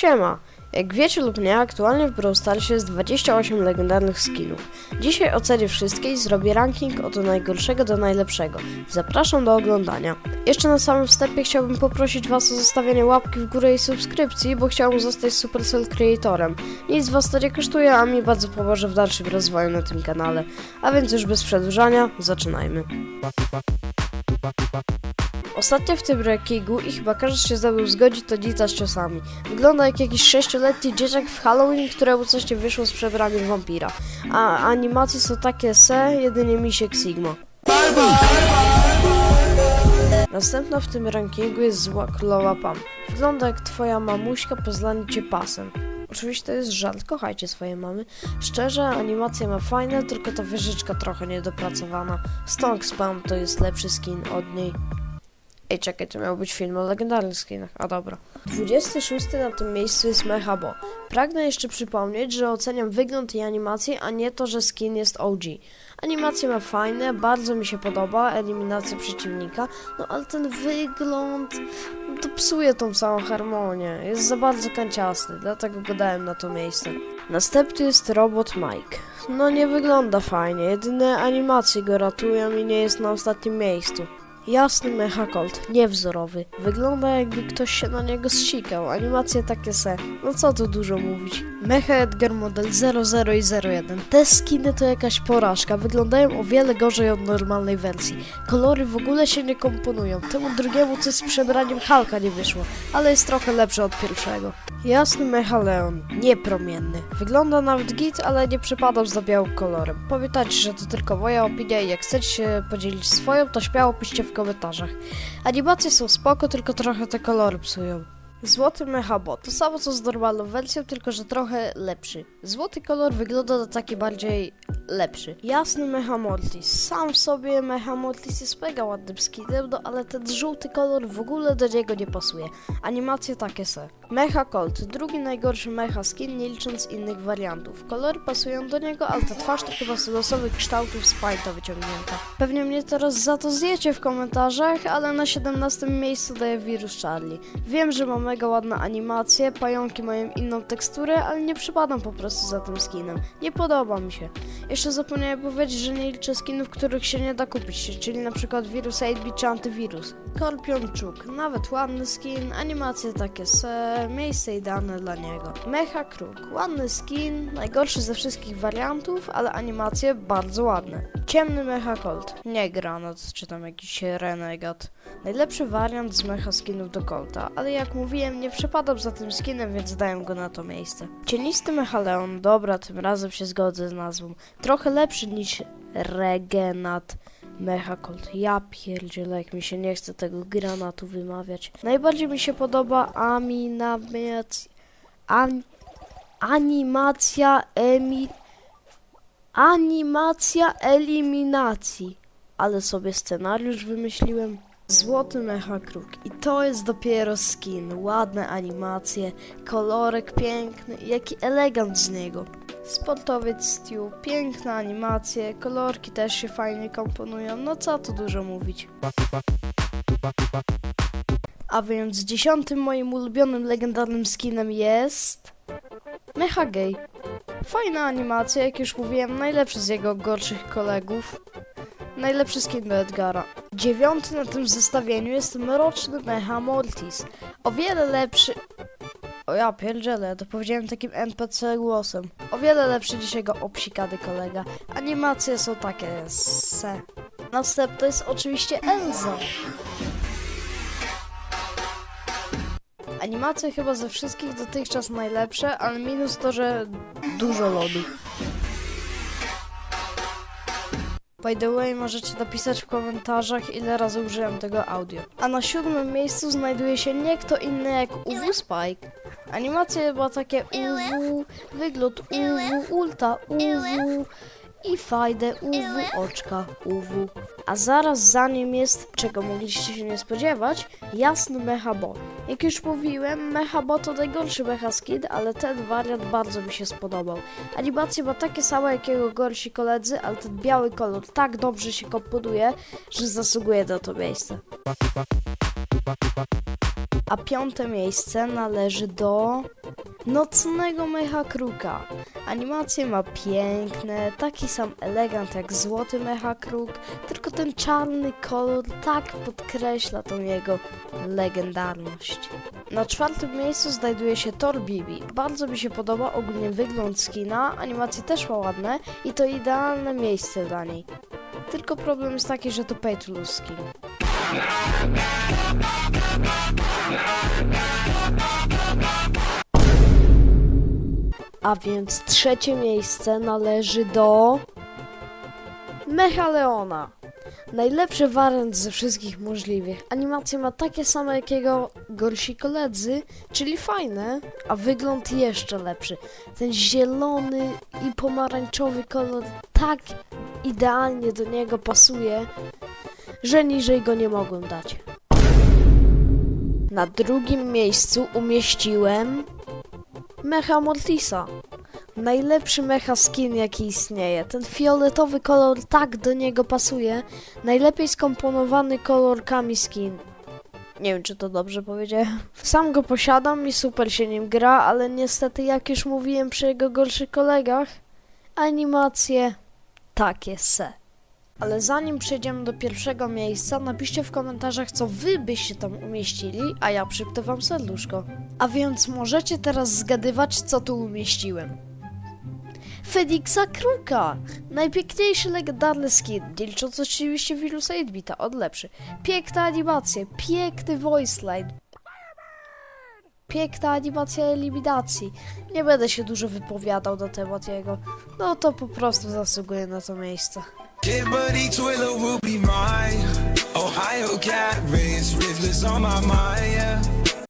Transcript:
Siema! Jak wiecie lub nie, aktualnie w Brawl Starsie jest 28 legendarnych skinów. Dzisiaj ocenię wszystkie i zrobię ranking od najgorszego do najlepszego. Zapraszam do oglądania. Jeszcze na samym wstępie chciałbym poprosić Was o zostawienie łapki w górę i subskrypcji, bo chciałbym zostać Supercell Creatorem. Nic Was to nie kosztuje, a mi bardzo pomoże w dalszym rozwoju na tym kanale. A więc już bez przedłużania, zaczynajmy. Ostatnio w tym rankingu i chyba każdy się ze mną zgodzi, to Nita z ciosami. Wygląda jak jakiś sześcioletni dzieciak w Halloween, któremu coś nie wyszło z przebraniem wampira. A animacje są takie se, jedynie Misiek Sigma. Następna w tym rankingu jest Zła Królowa Pam. Wygląda jak twoja mamuśka pozlanie cię pasem. Oczywiście to jest żart, kochajcie swoje mamy. Szczerze, animacja ma fajne, tylko ta wyżyczka trochę niedopracowana. Stonk Spam to jest lepszy skin od niej. Ej, czekaj, to miał być film o legendarnych skinach. A dobra. 26 na tym miejscu jest Mechabo. Pragnę jeszcze przypomnieć, że oceniam wygląd i animację, a nie to, że skin jest OG. Animacje ma fajne, bardzo mi się podoba, eliminacja przeciwnika, no ale ten wygląd no to psuje tą całą harmonię. Jest za bardzo kanciasty, dlatego go dałem na to miejsce. Następny jest Robot Mike. No nie wygląda fajnie, jedyne animacje go ratują i nie jest na ostatnim miejscu. Jasny mechakolt, niewzorowy. Wygląda jakby ktoś się na niego zsikał. Animacje takie se. No co tu dużo mówić. Mecha Edgar Model 00 i 01. Te skiny to jakaś porażka. Wyglądają o wiele gorzej od normalnej wersji. Kolory w ogóle się nie komponują. Temu drugiemu coś z przebraniem Halka nie wyszło, ale jest trochę lepszy od pierwszego. Jasny mecha Leon, niepromienny. Wygląda nawet git, ale nie przypadał za białym kolorem. Pamiętajcie, że to tylko moja opinia i jak chcecie się podzielić swoją, to śmiało piszcie w komentarzach. Animacje są spoko, tylko trochę te kolory psują. Złoty Mechabo, to samo co z normalną wersją, tylko że trochę lepszy. Złoty kolor wygląda na taki bardziej lepszy. Jasny Mecha Mortis. Sam w sobie Mecha Mortis jest mega ładnym skinem, no ale ten żółty kolor w ogóle do niego nie pasuje. Animacje takie se. Mecha Colt, drugi najgorszy mecha skin, nie licząc innych wariantów. Kolory pasują do niego, ale ta twarz to chyba z losowych kształtów z Painta wyciągnięta. Pewnie mnie teraz za to zjecie w komentarzach, ale na 17 miejscu daję Wirus Charlie. Wiem, że ma mega ładne animacje, pająki mają inną teksturę, ale nie przypadam po prostu za tym skinem. Nie podoba mi się. Jeszcze zapomniałem powiedzieć, że nie liczę skinów, których się nie da kupić, czyli przykład Wirus 8 czy Antywirus. Skorpion Czuk, nawet ładny skin, animacje takie se, miejsce idealne dla niego. Mecha Kruk, ładny skin, najgorszy ze wszystkich wariantów, ale animacje bardzo ładne. Ciemny Mecha Colt, nie Granat, czy tam jakiś Renegat. Najlepszy wariant z mecha skinów do Colta, ale jak mówiłem, nie przepadam za tym skinem, więc daję go na to miejsce. Cienisty Mecha Leon, dobra, tym razem się zgodzę z nazwą. Trochę lepszy niż Regenat. Mecha Colt. Ja pierdzielę, jak mi się nie chce tego granatu wymawiać. Najbardziej mi się podoba. An, animacja emi... Animacja eliminacji. Ale sobie scenariusz wymyśliłem. Złoty Mecha Kruk. I to jest dopiero skin. Ładne animacje, kolorek piękny, jaki elegant z niego. Sportowiec Stew, piękne animacje, kolorki też się fajnie komponują, no co tu dużo mówić. A więc dziesiątym moim ulubionym legendarnym skinem jest... Mecha Gay. Fajna animacja, jak już mówiłem, najlepszy z jego gorszych kolegów. Najlepszy skin do Edgara. Dziewiąty na tym zestawieniu jest mroczny Mecha Mortis. O wiele lepszy... O ja pierdzielę, ja to powiedziałem takim NPC głosem. O wiele lepszy niż jego obsikady kolega. Animacje są takie se. Następny jest oczywiście Elza. Animacje chyba ze wszystkich dotychczas najlepsze, ale minus to, że dużo lodu. By the way, możecie napisać w komentarzach, ile razy użyłem tego audio. A na siódmym miejscu znajduje się nie kto inny jak UW Spike. Animacje była takie UW, wygląd UW, ulta UW i fajdę UW, oczka UW. A zaraz za nim jest, czego mogliście się nie spodziewać, jasny Mechabo. Jak już mówiłem, Mechabo to najgorszy mecha skin, ale ten wariant bardzo mi się spodobał. Animacje ma takie same jak jego gorsi koledzy, ale ten biały kolor tak dobrze się komponuje, że zasługuje na to miejsce. A piąte miejsce należy do Nocnego Mecha Kruka. Animacje ma piękne, taki sam elegant jak Złoty Mecha Kruk, tylko ten czarny kolor tak podkreśla tą jego legendarność. Na czwartym miejscu znajduje się Thor Bibi. Bardzo mi się podoba ogólnie wygląd skina, animacje też ma ładne i to idealne miejsce dla niej. Tylko problem jest taki, że to pay to lose skin. A więc trzecie miejsce należy do Mecha Leona. Najlepszy wariant ze wszystkich możliwych. Animacje ma takie same jak jego gorsi koledzy, czyli fajne, a wygląd jeszcze lepszy. Ten zielony i pomarańczowy kolor tak idealnie do niego pasuje, że niżej go nie mogłem dać. Na drugim miejscu umieściłem Mecha Mortisa. Najlepszy mecha skin jaki istnieje. Ten fioletowy kolor tak do niego pasuje. Najlepiej skomponowany kolorkami skin. Nie wiem, czy to dobrze powiedziałem. Sam go posiadam i super się nim gra, ale niestety, jak już mówiłem przy jego gorszych kolegach, animacje takie se. Ale zanim przejdziemy do pierwszego miejsca, napiszcie w komentarzach, co wy byście tam umieścili, a ja przypnę wam serduszko. A więc możecie teraz zgadywać, co tu umieściłem. Feniksa Kruka! Najpiękniejszy legendarny skin, licząc oczywiście wirusa 8-bita, od lepszy. Piękne animacje, piękny voice line. Piękna animacja eliminacji. Nie będę się dużo wypowiadał na temat jego. No to po prostu zasługuje na to miejsce. Kid Buddy, Twiller will be mine. Ohio cat, raised ruthless on my mind, yeah.